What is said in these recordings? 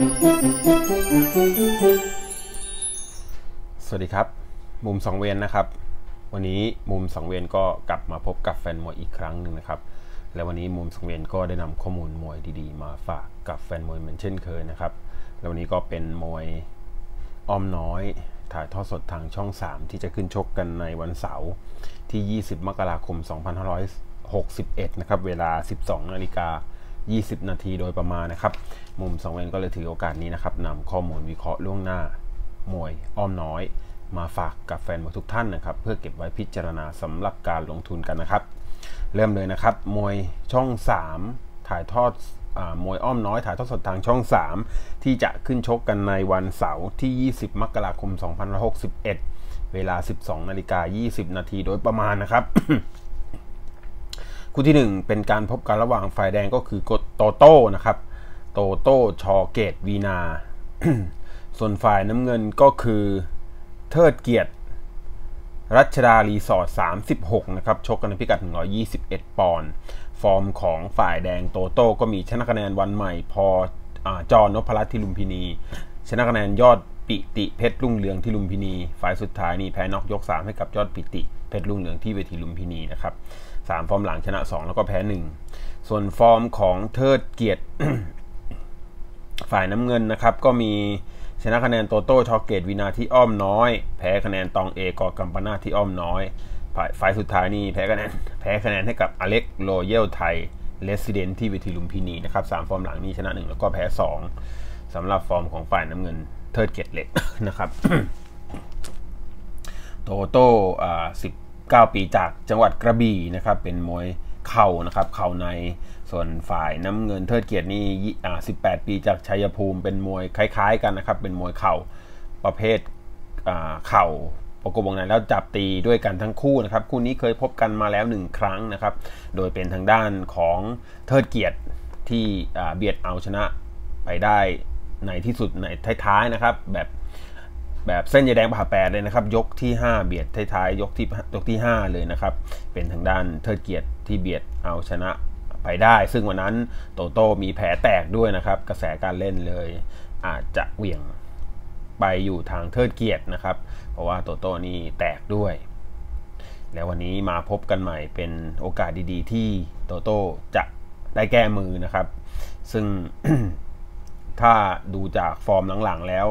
สวัสดีครับ มุมสองเวียนนะครับ วันนี้มุมสองเวียนก็กลับมาพบกับแฟนมวยอีกครั้งหนึ่งนะครับ และวันนี้มุมสองเวียนก็ได้นำข้อมูลมวยดีๆ มาฝากกับแฟนมวยเหมือนเช่นเคยนะครับ แล้ววันนี้ก็เป็นมวยอ้อมน้อยถ่ายทอดสดทางช่อง 3 ที่จะขึ้นชกกันในวันเสาร์ที่ 20 มกราคม 2561 นะครับ เวลา 12 นาฬิกา 20 นาทีโดยประมาณนะครับ มุมสองเวนก็เลยถือโอกาสนี้นะครับนำข้อมูลวิเคราะห์ล่วงหน้ามวยอ้อมน้อย มาฝากกับแฟนมวยทุกท่านนะครับ เพื่อเก็บไว้พิจารณาสำหรับการลงทุนกันนะครับ เริ่มเลยนะครับ มวยช่อง 3 ถ่ายทอดอมวยอ้อมน้อยถ่ายทอดสดทางช่อง 3 ที่จะขึ้นชกกันในวันเสาร์ที่ 20 มกราคม 2561 เวลา 12นาฬิกา20 นาทีโดยประมาณนะครับ คู่ที่ 1 เป็นการพบกันระหว่างฝ่ายแดงก็คือกโตโต้นะครับ โตโต้ชอเกตวีนา ส่วนฝ่ายน้ำเงินก็คือเทิดเกียรติ รัชดารีสอร์ท36 นะครับ ชกกันในพิกัด 121 ปอนด์ฟอร์มของฝ่ายแดงโตโต้ก็มีชนะคะแนนวันใหม่ พออจอนพรัตน์ที่ลุมพินี ชนะคะแนนยอดปิติเพชรรุ่งเรืองที่ลุมพินี ฝ่ายสุดท้ายนี่แพ้นอกยก 3 ให้กับยอดปิติเพชรรุ่งเรืองที่เวทีลุมพินีนะครับ 3 ฟอร์มหลังชนะ 2 แล้วก็แพ้ 1 ส่วนฟอร์มของเทิดเกียรติฝ่ายน้ำเงินนะครับ ก็มีชนะคะแนนโตโต้ชอเกตวินาที่อ้อมน้อย แพ้คะแนนตองเอกอกัมปนาที่อ้อมน้อยฝ่ายฝ่ายสุดท้ายนี่แพ้คะแนนแพ้คะแนนให้กับอเล็กโรเยลไทยเลสซิเดนที่เวทีลุมพินีนะครับสามฟอร์มหลังนี่ชนะ1แล้วก็แพ้2สำหรับฟอร์มของฝ่ายน้ำเงินเทิดเกียรติเล็กนะครับ โตโต้อ่าสิบ 9 ปีจากจังหวัดกระบี่นะครับเป็นมวยเข่านะครับเข่าในส่วนฝ่ายน้ำเงินเทิดเกียรตินี่อ่า18 ปีจากชัยภูมิ เป็นมวยคล้ายๆกันนะครับเป็นมวยเข่าประเภทอ่าเข่าประกบวงในแล้วจับตีด้วยกันทั้งคู่นะครับคู่นี้เคยพบกันมาแล้วหนึ่งครั้งนะครับโดยเป็นทางด้านของเทิดเกียรติที่เบียดเอาชนะไปได้ในที่สุดในท้ายๆนะครับแบบ แบบเส้นยาแดงผ่าแปดเลยนะครับ ยกที่ 5 เบียดท้ายๆยกที่ยกที่ 5 เลยนะครับ เป็นทางด้านเทิดเกียรติที่เบียดเอาชนะไปได้ ซึ่งวันนั้นโตโต้มีแผลแตกด้วยนะครับ กระแสการเล่นเลย อาจจะเหวี่ยงไปอยู่ทางเทิดเกียรตินะครับ เพราะว่าโตโต้นี่แตกด้วย แล้ววันนี้มาพบกันใหม่เป็นโอกาสดีๆ ที่โตโต้จะได้แก้มือนะครับ ซึ่ง ถ้าดูจากฟอร์มหลังๆแล้ว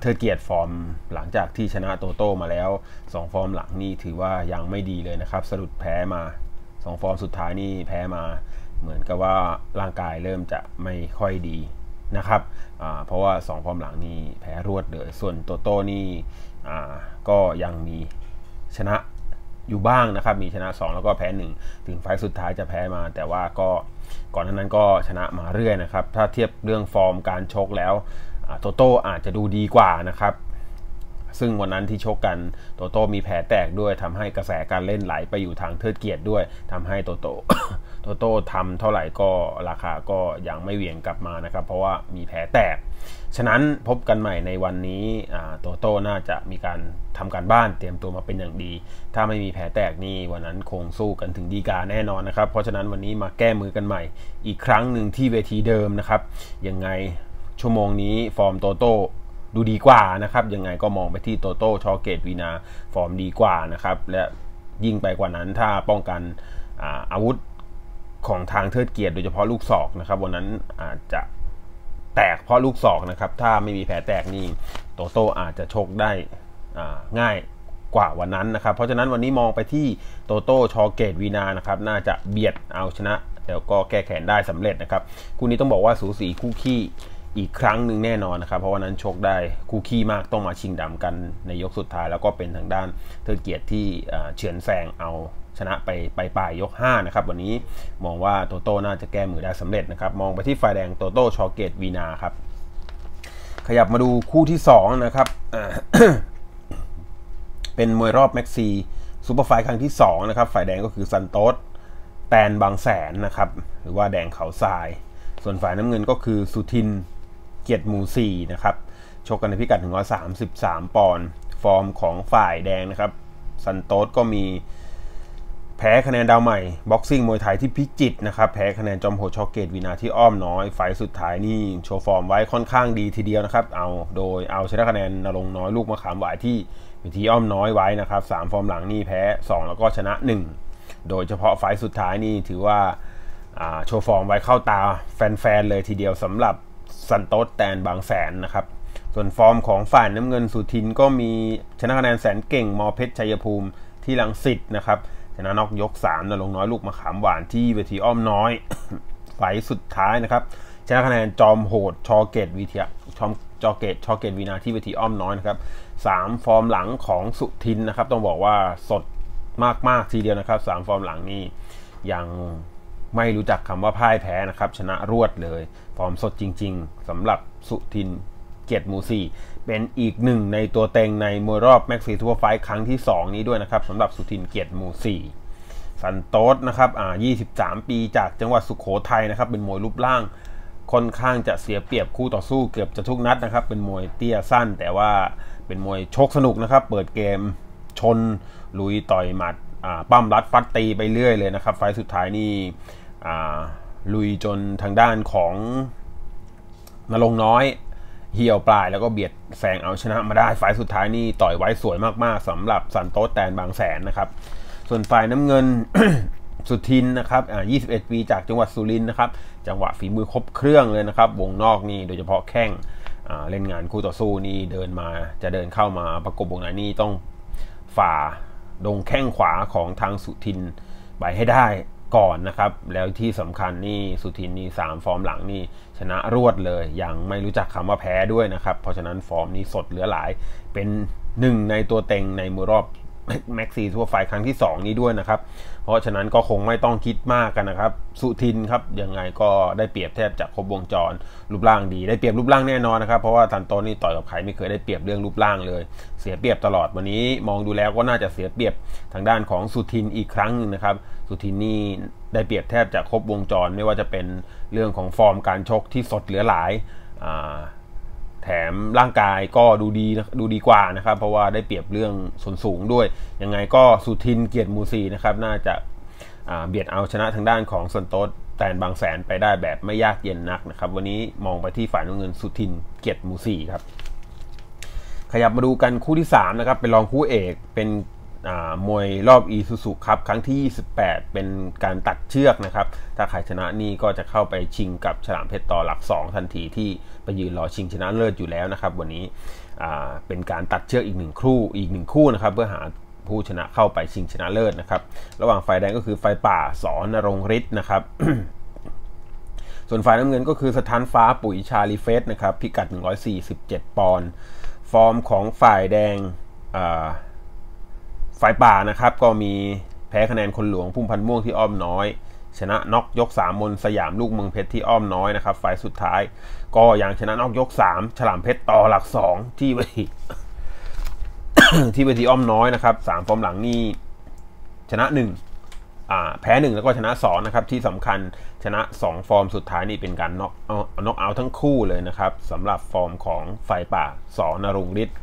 เธอเกียรติฟอร์มหลังจากที่ชนะโตโต้มาแล้ว 2 ฟอร์มหลังนี่ถือว่ายังไม่ดีเลยนะครับสะดุดแพ้มา 2 ฟอร์มสุดท้ายนี่แพ้มา เหมือนกับว่าร่างกายเริ่มจะไม่ค่อยดีนะครับเพราะว่า 2 ฟอร์มหลังนี่แพ้รวดเลย ส่วนโตโต้นี่ก็ยังมีชนะ อยู่บ้างนะครับ มีชนะ 2 แล้วก็แพ้ 1 ถึงไฟสุดท้ายจะแพ้มา แต่ว่าก็ก่อนนั้นก็ชนะมาเรื่อยนะครับ ถ้าเทียบเรื่องฟอร์มการชกแล้วโตโต้อาจจะดูดีกว่านะครับ ซึ่งวันนั้นที่ชกกันโตโต้มีแผลแตกด้วยทำให้กระแสการเล่นไหลไปอยู่ทางเทิดเกียรติด้วยทำให้โตโต้ โตโต้ทำเท่าไหร่ก็ราคาก็ยังไม่เหวี่ยงกลับมานะครับ เพราะว่ามีแผลแตก ฉะนั้นพบกันใหม่ในวันนี้โตโต้น่าจะมีการทำการบ้านเตรียมตัวมาเป็นอย่างดี ถ้าไม่มีแผลแตกนี่วันนั้นคงสู้กันถึงดีกาแน่นอนนะครับ เพราะฉะนั้นวันนี้มาแก้มือกันใหม่ อีกครั้งหนึ่งที่เวทีเดิมนะครับยังไงชั่วโมงนี้ฟอร์มโตโต้ดูดีกว่านะครับยังไงก็มองไปที่โตโต้ชอเกตวีนาฟอร์มดีกว่านะครับและยิ่งไปกว่านั้นถ้าป้องกันอาอาวุธ ของทางเทิดเกียรติโดยเฉพาะลูกศอกนะครับ วันนั้นอาจจะแตกเพราะลูกศอกนะครับ ถ้าไม่มีแผลแตกนี่โตโต้อาจจะชกได้ง่ายกว่าวันนั้นนะครับ เพราะฉะนั้นวันนี้มองไปที่โตโต้ชอเกตวีนานะครับ น่าจะเบียดเอาชนะ แล้วก็แก้แขนได้สำเร็จนะครับ คู่นี้ต้องบอกว่าสูสีคู่ขี้อีกครั้งหนึ่งแน่นอนนะครับ เพราะว่านั้นชกได้คู่ขี้มากต้องมาชิงดำกันในยกสุดท้าย แล้วก็เป็นทางด้านเธอเกียรติที่เฉือนแซงเอา ชนะไปไปปลายยก 5 นะครับ วันนี้มองว่าโตโต้น่าจะแก้มือได้สำเร็จนะครับ มองไปที่ฝ่ายแดงโตโต้ชอเกตวีนาครับ ขยับมาดูคู่ที่ 2 นะครับ เป็นมวยรอบแม็กซีซูเปอร์ไฟครั้งที่ 2 นะครับ ฝ่ายแดงก็คือซันโตสแตนบางแสนนะครับ หรือว่าแดงเขาทราย ส่วนฝ่ายน้ำเงินก็คือสุทินเกียรติมูสี่นะครับชกกันในพิกัดถึงร้อยสามสิบสามปอนด์ ฟอร์มของฝ่ายแดงนะครับ ซันโตสก็มี แพ้คะแนนดาวใหม่บ็อกซิ่งมวยไทยที่พิจิตนะครับแพ้คะแนนจอมโหดช็อกเกตวินาที่อ้อมน้อย ไฟสุดท้ายนี่โชว์ฟอร์มไว้ค่อนข้างดีทีเดียวนะครับเอาโดยเอาชนะคะแนนนรงน้อยลูกมะขามหวายที่วิธีอ้อมน้อยไว้นะครับสามฟอร์มหลังนี่แพ้ 2 แล้วก็ชนะ 1 โดยเฉพาะไฟสุดท้ายนี่ถือว่าโชว์ฟอร์มไว้เข้าตาแฟนๆเลยทีเดียวสำหรับซันโตสแตนบางแสนนะครับส่วนฟอร์มของฝ่ายน้ำเงินสุทินก็มีชนะคะแนนแสนเก่งมอเพชรชัยภูมิที่ลังสิตนะครับ ชนะนอกยก3นลงน้อยลูกมะขามหวานที่เวทีอ้อมน้อยไฟสุดท้ายนะครับชนะคะแนนจอมโหดชอเกตวิทยชอมจอเกตชอเกตวีนาที่เวทีอ้อมน้อยนะครับสามฟอร์มหลังของสุทินนะครับ ต้องบอกว่าสดมากๆทีเดียวนะครับสามฟอร์มหลังนี้ยังไม่รู้จักคำว่าพ่ายแพ้นะครับ ชนะรวดเลย ฟอร์มสดจริง ๆสำหรับสุทินเกียรติมูซี เป็นอีกหนึ่งในตัวเต็งในมวยรอบแม็กซี่ทัวร์ไฟครั้งที่ 2 นี้ด้วยนะครับสำหรับสุทินเกียรติมูซีสันโตสนะครับอ่า23 ปีจากจังหวัดสุขโขทัยนะครับเป็นมวยรูปร่างค่อนข้างจะเสียเปรียบคู่ต่อสู้เกือบจะทุกนัดนะครับ เป็นมวยเตี้ยสั้น แต่ว่าเป็นมวยชกสนุกนะครับ เปิดเกมชนลุยต่อยหมัดปั้มรัดฟัดตีไปเรื่อยเลยนะครับ ไฟสุดท้ายนี่ลุยจนทางด้านของนรงน้อย เหี่ยวปลายแล้วก็เบียดแซงเอาชนะมาได้ฝ่ายสุดท้ายนี่ต่อยไว้สวยมากๆสำหรับสันโตแตนบางแสนนะครับ ส่วนฝ่ายน้ำเงินสุทินนะครับอ่า21 ปีจากจังหวัดสุรินทร์นะครับ จังหวะฝีมือครบเครื่องเลยนะครับ วงนอกนี่โดยเฉพาะแข้งเล่นงานคู่ต่อสู้นี่เดินมาจะเดินเข้ามาประกบวงในนี่ต้องฝ่าดงแข้งขวาของทางสุทินไปให้ได้ ก่อนนะครับ แล้วที่สำคัญนี่สุทินนี่สามฟอร์มหลังนี่ชนะรวดเลย ยังไม่รู้จักคำว่าแพ้ด้วยนะครับ เพราะฉะนั้นฟอร์มนี้สดเหลือหลาย เป็นหนึ่งในตัวเต็งในมือรอบ แม็กซีทั่วไฟครั้งที่ 2 นี้ด้วยนะครับ เพราะฉะนั้นก็คงไม่ต้องคิดมากกันนะครับ สุทินครับยังไงก็ได้เปรียบแทบจะครบวงจร รูปร่างดี ได้เปรียบรูปร่างแน่นอนนะครับ เพราะว่าทันโตนี่ต่อยกับใครไม่เคยได้เปรียบเรื่องรูปร่างเลย เสียเปรียบตลอดวันนี้มองดูแล้วก็น่าจะเสียเปรียบทางด้านของสุทินอีกครั้งนึงนะครับ สุทินนี่ได้เปรียบแทบจะครบวงจรไม่ว่าจะเป็นเรื่องของฟอร์มการชกที่สดเหลือหลาย ถมร่างกายก็ดูดีดูดีกว่านะครับ เพราะว่าได้เปรียบเรื่องส่วนสูงด้วย ยังไงก็สุทินเกียรติมูซีนะครับ น่าจะเบียดเอาชนะทางด้านของสันโตสแตนบางแสนไปได้แบบไม่ยากเย็นนักนะครับ วันนี้มองไปที่ฝ่ายน้ำเงินสุทินเกียรติมูซีครับ ขยับมาดูกันคู่ที่3นะครับเป็นรองคู่เอกเป็น มวยรอบอีซูซุครับครั้งที่ 28 เป็นการตัดเชือกนะครับ ถ้าใครชนะนี่ก็จะเข้าไปชิงกับฉลามเพชรต่อหลัก 2 ทันทีที่ไปยืนรอชิงชนะเลิศอยู่แล้วนะครับ วันนี้เป็นการตัดเชือกอีกหนึ่งคู่อีกหนึ่งคู่นะครับ เพื่อหาผู้ชนะเข้าไปชิงชนะเลิศนะครับ ระหว่างไฟแดงก็คือไฟป่าสอนรงฤทธิ์นะครับ ส่วนฝ่ายน้ำเงินก็คือสถานฟ้าปุ๋ยชาลีเฟสนะครับพิกัด 147 ปอนด์ฟอร์มของฝ่ายแดง ฝ่ายป่านะครับก็มีแพ้คะแนนคนหลวงพุ่มพันธ์ม่วงที่อ้อมน้อย ชนะน็อกยก 3 มนสยามลูกเมืองเพชรที่อ้อมน้อยนะครับฝ่ายสุดท้าย ก็ยังชนะน็อกยก 3 ฉลามเพชรต่อหลัก 2 ที่เวทีที่เวทีอ้อมน้อยนะครับสามฟอร์มหลังนี่ชนะ1อ่าแพ้ 1 แล้วก็ชนะ2นะครับที่สำคัญชนะ 2 ฟอร์มสุดท้ายนี่เป็นการน็อกน็อกเอาทั้งคู่เลยนะครับสำหรับฟอร์มของไฟป่าสอนรงฤทธิ์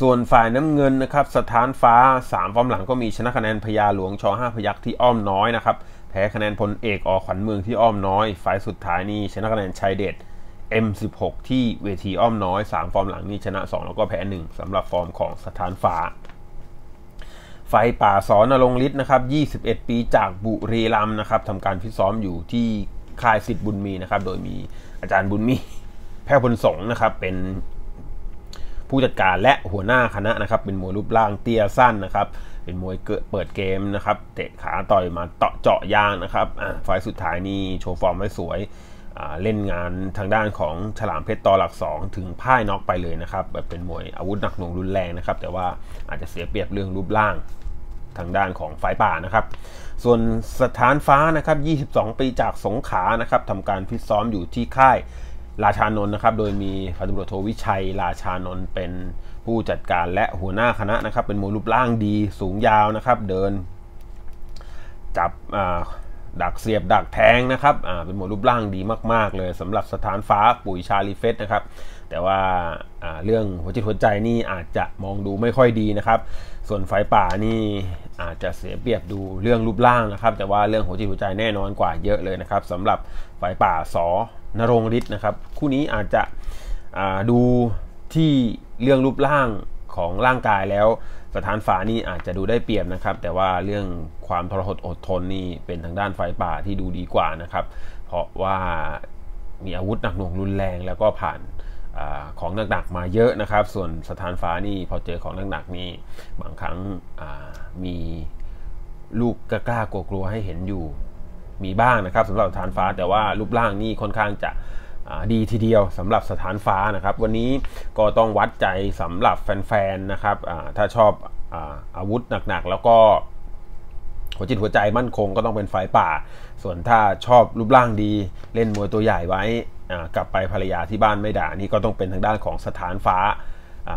ส่วนฝ่ายน้ำเงินนะครับสถานฟ้า 3 ฟอร์มหลังก็มีชนะคะแนนพญาหลวงชอ5พยักที่อ้อมน้อยนะครับแพ้คะแนนพลเอกอขวัญเมืองที่อ้อมน้อย ฝ่ายสุดท้ายนี่ชนะคะแนนชัยเดช M16 ที่เวทีอ้อมน้อย 3 ฟอร์มหลังนี่ชนะ 2 แล้วก็แพ้ 1สำหรับฟอร์มของสถานฟ้า ไฟป่าสอนรงฤทธิ์นะครับ 21 ปีจากบุรีรัมย์นะครับทำการฟิซ้อมอยู่ที่ค่ายสิทธิ์บุญมีนะครับ โดยมีอาจารย์บุญมีแพทย์พลสงนะครับเป็น ผู้จัดการและหัวหน้าคณะนะครับ เป็นมวยรูปร่างเตี้ยสั้นนะครับ เป็นมวยเกิดเปิดเกมนะครับ เตะขาต่อยมาเตาะเจาะยางนะครับไฟสุดท้ายนี่โชว์ฟอร์มไว้สวยเล่นงานทางด้านของฉลามเพชรต่อหลัก 2 ถึงพ่ายน็อกไปเลยนะครับแบบเป็นมวยอาวุธหนักหน่วงรุนแรงนะครับ แต่ว่าอาจจะเสียเปรียบเรื่องรูปร่างทางด้านของไฟป่านะครับ ส่วนสถานฟ้านะครับ 22 ปีจากสงขานะครับทำการฟิตซ้อมอยู่ที่ค่าย ราชานนท์นะครับ โดยมีพันตำรวจโทวิชัย ราชานนท์เป็นผู้จัดการและหัวหน้าคณะนะครับ เป็นมวยรูปร่างดีสูงยาวนะครับ เดิน จับดักเสียบดักแทงนะครับเป็นมวยรูปร่างดีมาก ๆ เลยสำหรับสถานฟ้าปุ๋ยชาลีเฟสนะครับ แต่ว่าเรื่องหัวจิตหัวใจนี่อาจจะมองดูไม่ค่อยดีนะครับ ส่วนไฟป่านี่อาจจะเสียเปรียบดูเรื่องรูปร่างนะครับ แต่ว่าเรื่องหัวจิตหัวใจแน่นอนกว่าเยอะเลยนะครับสำหรับไฟป่าสอ นรงฤทธิ์นะครับ คู่นี้อาจจะดูที่เรื่องรูปร่างของร่างกายแล้วสถานฝานี่อาจจะดูได้เปรียบนะครับ แต่ว่าเรื่องความทรหดอดทนนี่เป็นทางด้านไฟป่าที่ดูดีกว่านะครับ เพราะว่ามีอาวุธหนักหน่วงรุนแรงแล้วก็ผ่านอของหนักๆมาเยอะนะครับ ส่วนสถานฟ้านี่พอเจอของหนักๆนี่บางครั้งมีลูกกล้ากลัวๆให้เห็นอยู่ มีบ้างนะครับสำหรับสถานฟ้าแต่ว่ารูปร่างนี่ค่อนข้างจะดีทีเดียวสำหรับสถานฟ้านะครับ วันนี้ก็ต้องวัดใจสำหรับแฟนๆนะครับถ้าชอบอาอาวุธหนักๆ แล้วก็หัวจิตหัวใจมั่นคงก็ต้องเป็นไฟป่า ส่วนถ้าชอบรูปร่างดีเล่นมวยตัวใหญ่ไว้กลับไปภรรยาที่บ้านไม่ด่านี่ก็ต้องเป็นทางด้านของสถานฟ้า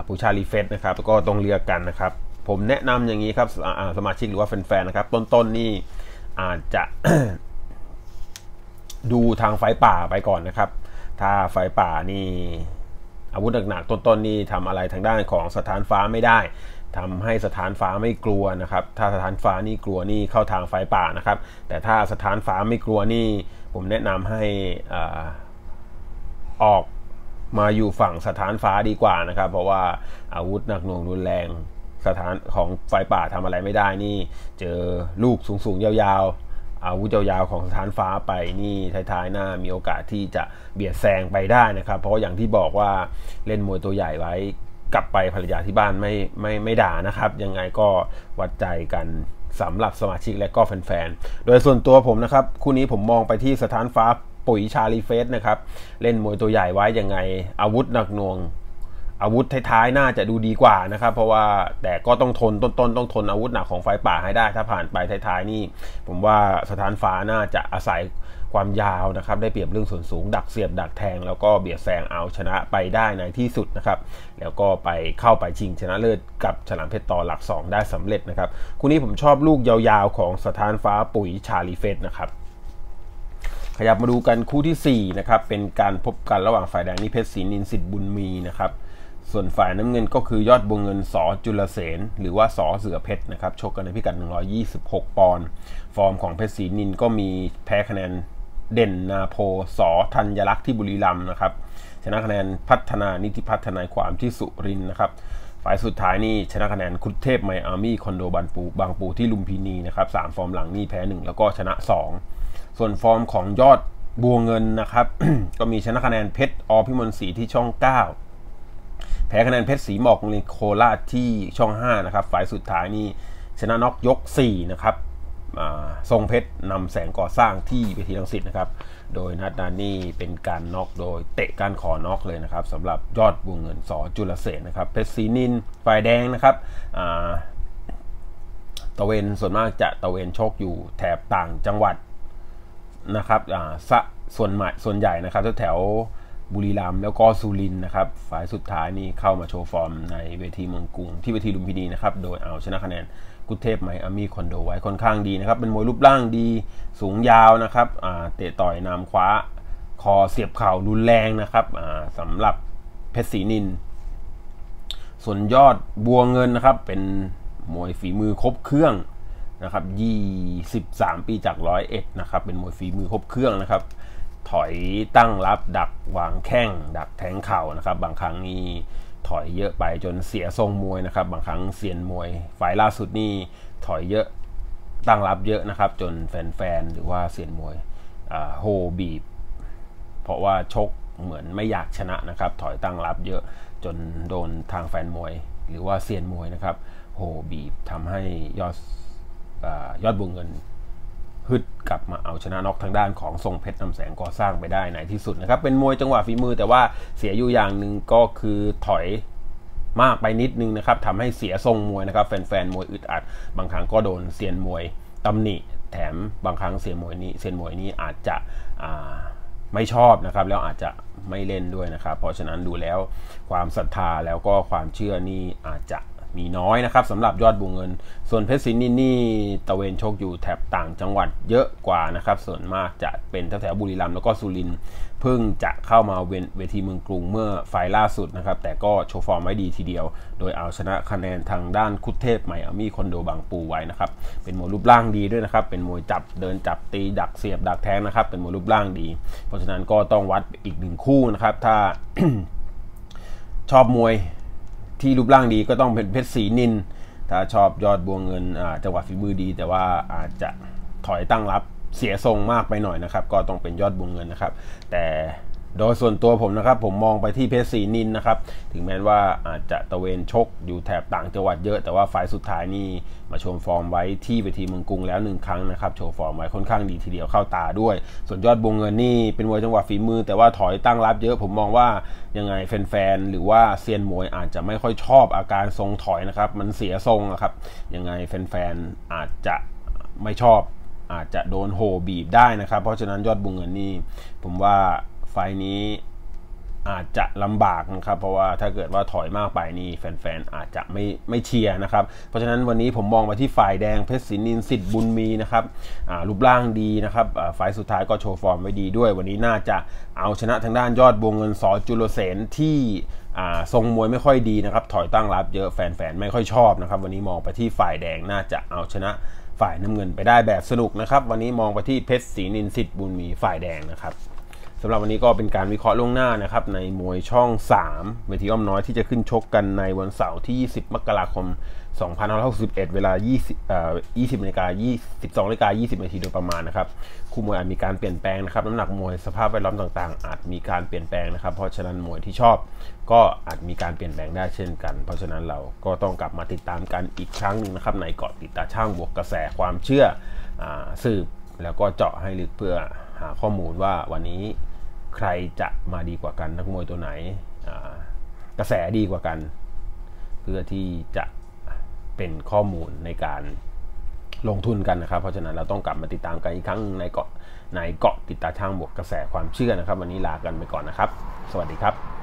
ปูชาลีเฟสนะครับก็ต้องเลือกกันนะครับ ผมแนะนำอย่างนี้ครับสมาชิกหรือว่าแฟนๆนะครับ ต้นๆนี่อาจจะ ดูทางไฟป่าไปก่อนนะครับ ถ้าไฟป่านี่อาวุธหนักๆต้นๆนี่ทำอะไรทางด้านของสถานฟ้าไม่ได้ทำให้สถานฟ้าไม่กลัวนะครับ ถ้าสถานฟ้านี่กลัวนี่เข้าทางไฟป่านะครับ แต่ถ้าสถานฟ้าไม่กลัวนี่ ผมแนะนำให้ออกมาอยู่ฝั่งสถานฟ้าดีกว่านะครับ เพราะว่าอาวุธหนักหน่วงรุนแรงสถานของไฟป่าทำอะไรไม่ได้นี่ เจอลูกสูงๆยาวๆ อาวุธยาวๆของสถานฟ้าไปนี่ท้ายๆหน้ามีโอกาสที่จะเบียดแซงไปได้นะครับ เพราะอย่างที่บอกว่าเล่นมวยตัวใหญ่ไว้กลับไปภรรยาที่บ้านไม่ไม่ไม่ด่านะครับ ยังไงก็วัดใจกันสำหรับสมาชิกและก็แฟนๆ โดยส่วนตัวผมนะครับ คู่นี้ผมมองไปที่สถานฟ้าปุ๋ยชาลีเฟสนะครับ เล่นมวยตัวใหญ่ไว้ยังไงอาวุธหนักหน่วง อาวุธท้ายๆน่าจะดูดีกว่านะครับ เพราะว่าแต่ก็ต้องทนต้นๆต้องทนอาวุธหนักของไฟป่าให้ได้ ถ้าผ่านไปท้ายๆนี่ ผมว่าสถานฟ้าน่าจะอาศัยความยาวนะครับ ได้เปรียบเรื่องส่วนสูง ดักเสียบดักแทง แล้วก็เบียดแซงเอาชนะไปได้ในที่สุดนะครับ แล้วก็ไปเข้าไปชิงชนะเลิศกับฉลามเพชรต่อหลัก 2 ได้สำเร็จนะครับคู่นี้ผมชอบลูกยาวๆของสถานฟ้าปุ๋ยชาลีเฟสนะครับขยับมาดูกันคู่ที่4นะครับเป็นการพบกันระหว่างฝ่ายแดงนี่เพชรศรีนินสิทธิ์บุญมีนะครับ ส่วนฝ่ายน้ำเงินก็คือยอดบวงเงินสอจุลเสนหรือว่าสอเสือเพชรนะครับชกกันในพิกัด 126 ปอนด์ฟอร์มของเพชรศรีนินก็มีแพ้คะแนนเด่นนาโพสอธัญลักษณ์ที่บุรีรัมย์นะครับชนะคะแนนพัฒนานิติพัฒนาความที่สุรินนะครับฝ่ายสุดท้ายนี่ชนะคะแนนคุดเทพไมอามี่คอนโดบันปูบางปูที่ลุมพินีนะครับสามฟอร์มหลังนี่แพ้ 1 แล้วก็ชนะ 2 ส่วนฟอร์มของยอดบัวเงินนะครับ ก็มีชนะคะแนนเพชรอพิมลศรีที่ช่อง 9 แพ้คะแนนเพชรสีหมอกในโคราชที่ช่อง 5 นะครับ ฝ่ายสุดท้ายนี่ชนะน็อกยก 4 นะครับทรงเพชรนำแสงก่อสร้างที่เวทีลังสิตนะครับ โดยนัดนานี่เป็นการน็อกโดยเตะการขอน็อกเลยนะครับสำหรับยอดบุงเงินสอจุลเสนนะครับ เพชรสีนินฝ่ายแดงนะครับตะเวนส่วนมากจะตะเวนโชคอยู่แถบต่างจังหวัดนะครับส่วนใหม่ส่วนใหญ่นะครับแถว บุรีรัมย์แล้วก็สุรินนะครับฝ่ายสุดท้ายนี้เข้ามาโชว์ฟอร์มในเวทีเมืองกรุง ที่เวทีลุมพินีนะครับโดยเอาชนะคะแนนกุเทพไมอามีคอนโดไว้ค่อนข้างดีนะครับเป็นมวยรูปร่างดีสูงยาวนะครับเตะต่อยนำคว้าคอเสียบเข่ารุนแรงนะครับสำหรับเพชรศรีนิน ส่วนยอดบัวเงินนะครับ เป็นมวยฝีมือครบเครื่องนะครับ 23 ปีจากร้อยเอ็ดนะครับ เป็นมวยฝีมือครบเครื่องนะครับ ถอยตั้งรับดักวางแข้ง ดักแทงเข่านะครับ บางครั้งนี่ถอยเยอะไปจนเสียทรงมวยนะครับ บางครั้งเสียนมวยฝ่ายล่าสุดนี่ถอยเยอะตั้งรับเยอะนะครับ จนแฟนๆหรือว่าเสียนมวยโฮบีบ เพราะว่าชกเหมือนไม่อยากชนะนะครับ ถอยตั้งรับเยอะจนโดนทางแฟนมวย หรือว่าเซียนมวยนะครับโฮบีบทำให้ยอดยอดบุงเงิน ฮึดกลับมาเอาชนะน็อกทางด้านของทรงเพชรนำแสงก่อสร้างไปได้ในที่สุดนะครับ เป็นมวยจังหวะฝีมือแต่ว่าเสียอยู่อย่างหนึ่งก็คือถอยมากไปนิดนึงนะครับทำให้เสียทรงมวยนะครับ แฟนๆมวยอึดอัด บางครั้งก็โดนเซียนมวยตำหนิแถมบางครั้งเสียมวยนี้เซียนมวยนี้อาจจะไม่ชอบนะครับ แล้วอาจจะไม่เล่นด้วยนะครับ เพราะฉะนั้นดูแล้วความศรัทธาแล้วก็ความเชื่อนี่อาจจะ มีน้อยนะครับสำหรับยอดบวงเงิน ส่วนเพชรศรีนินนี่ตะเวนโชคอยู่แถบต่างจังหวัดเยอะกว่านะครับ ส่วนมากจะเป็นแถวบุรีรัมย์แล้วก็สุรินทร์เพิ่งจะเข้ามาเวทีเมืองกรุงเมื่อไฟล่าสุดนะครับ แต่ก็โชว์ฟอร์มไว้ดีทีเดียว โดยเอาชนะคะแนนทางด้านคุเทพใหม่อามี่คอนโดบางปูไว้นะครับ เป็นมวยรูปร่างดีด้วยนะครับ เป็นมวยจับเดินจับตีดักเสียบดักแทงนะครับ เป็นมวยรูปร่างดี เพราะฉะนั้นก็ต้องวัดอีกหนึ่งคู่นะครับ ถ้าชอบมวย ที่รูปร่างดีก็ต้องเป็นเพชรสีนิน ถ้าชอบยอดบวงเงินจังหวะฝีมือดี แต่ว่าอาจจะถอยตั้งรับเสียทรงมากไปหน่อยนะครับ ก็ต้องเป็นยอดบวงเงินนะครับ แต่ โดยส่วนตัวผมนะครับ ผมมองไปที่เพชรศรีนินนะครับ ถึงแม้ว่าอาจจะตะเวนชกอยู่แถบต่างจังหวัดเยอะ แต่ว่าไฟสุดท้ายนี่มาโชว์ฟอร์มไว้ที่เวทีเมืองกรุงแล้วหนึ่งครั้งนะครับ โชว์ฟอร์มไว้ค่อนข้างดีทีเดียวเข้าตาด้วย ส่วนยอดบวงเงินนี่เป็นมวยจังหวะฝีมือ แต่ว่าถอยตั้งรับเยอะ ผมมองว่ายังไงแฟนๆหรือว่าเซียนมวยอาจจะไม่ค่อยชอบอาการทรงถอยนะครับ มันเสียทรงครับ ยังไงแฟนๆอาจจะไม่ชอบอาจจะโดนโหบีบได้นะครับ เพราะฉะนั้นยอดบุงเงินนี่ผมว่า ไฟนี้อาจจะลำบากนะครับ เพราะว่าถ้าเกิดว่าถอยมากไปนี่แฟนๆอาจจะไม่ไม่เชียร์นะครับ เพราะฉะนั้นวันนี้ผมมองไปที่ฝ่ายแดงเพชรศินินสิทธิ์บุญมีนะครับรูปร่างดีนะครับฝ่ายสุดท้ายก็โชว์ฟอร์มไว้ดีด้วย วันนี้น่าจะเอาชนะทางด้านยอดวงเงินสอจุลเสนที่ทรงมวยไม่ค่อยดีนะครับ ถอยตั้งรับเยอะแฟนๆไม่ค่อยชอบนะครับ วันนี้มองไปที่ฝ่ายแดงน่าจะเอาชนะฝ่ายน้ำเงินไปได้แบบสนุกนะครับ วันนี้มองไปที่เพชรศรีนินสิทธิ์บุญมีฝ่ายแดงนะครับ สำหรับวันนี้ก็เป็นการวิเคราะห์ล่วงหน้านะครับ ในมวยช่อง 3 เวทีอ้อมน้อยที่จะขึ้นชกกันในวันเสาร์ที่ 20 มกราคม 2561 เวลา 20เอ่อ20นาฬิกา22นาฬิกา20นาทีโดยประมาณนะครับ คู่มวยอาจมีการเปลี่ยนแปลงนะครับ น้ำหนักมวยสภาพแวดล้อมต่างๆ อาจมีการเปลี่ยนแปลงนะครับ เพราะฉะนั้นมวยที่ชอบก็อาจมีการเปลี่ยนแปลงได้เช่นกัน เพราะฉะนั้นเราก็ต้องกลับมาติดตามกันอีกครั้งหนึ่งนะครับ ในเกาะติดตาช่างบวกกระแสความเชื่ออสืบแล้วก็เจาะให้ลึกเพื่อหาข้อมูลว่าวันนี้ ใครจะมาดีกว่ากันนักมวยตัวไหนกระแสดีกว่ากัน เพื่อที่จะเป็นข้อมูลในการลงทุนกันนะครับ เพราะฉะนั้นเราต้องกลับมาติดตามกันอีกครั้งในเกาะในเกาะติดตาช่างบวกกระแสความเชื่อนะครับ วันนี้ลากันไปก่อนนะครับ สวัสดีครับ